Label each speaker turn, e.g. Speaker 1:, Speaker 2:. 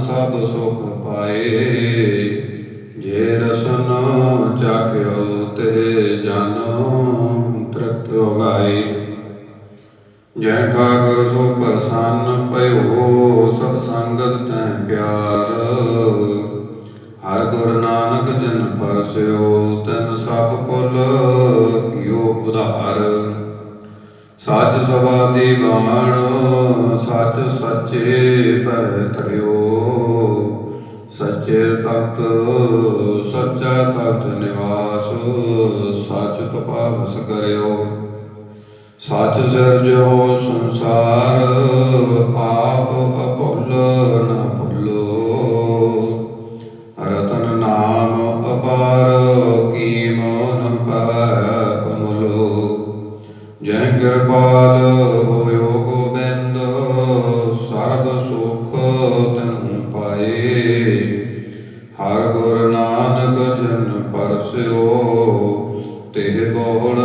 Speaker 1: ਸਭ ਸੁਖ ਪਾਏ। ਜੇ ਰਸਨ ਚਾਖਿਓ ਤੇ ਜਾਨੋ ਤ੍ਰਿਪਤ ਹੋਗਾਏ ਜੈ ਠਾਕੁਰ ਸੋ ਪ੍ਰਸੰਨ, ਭਇਓ ਸਤ ਸੰਗਤ ਤੈ ਪਿਆਰ। ਹਰ ਗੁਰ ਨਾਨਕ ਜਨ ਪਰਸਿਓ, ਤਨ ਸਭ ਕੁਲ ਕੀਓ ਉਧਾਰ। ਸੱਚ ਸਵਾਦੀ ਬਾਣ ਸੱਚ ਸੱਚੇ ਪੈ ਸੱਚੇ ਤਖਤ, ਸੱਚਾ ਤਖਤ ਨਿਵਾਸ, ਸੱਚ ਤਪਾਵਸ ਕਰਿਓ। ਸੱਚ ਸਿਰਜਿਓ ਸੰਸਾਰ, ਆਪ ਅਭੁੱਲ ਨਾ ਭੁੱਲੋ। ਰਤਨ ਨਾਮ ਅਪਾਰ ਕੀ ਪਵੈ ਕਮਲੋ। ਜੈ ਕਿਰਪਾਲ ਹੋਇਓ ਗੋਬਿੰਦ, ਸਰਬ ਸੁਖ ਤਨ ਪਾਏ। ਹਰ ਗੁਰ ਨਾਨਕ ਜਨ ਪਰਸਿਓ ਤੇ ਬੋੜ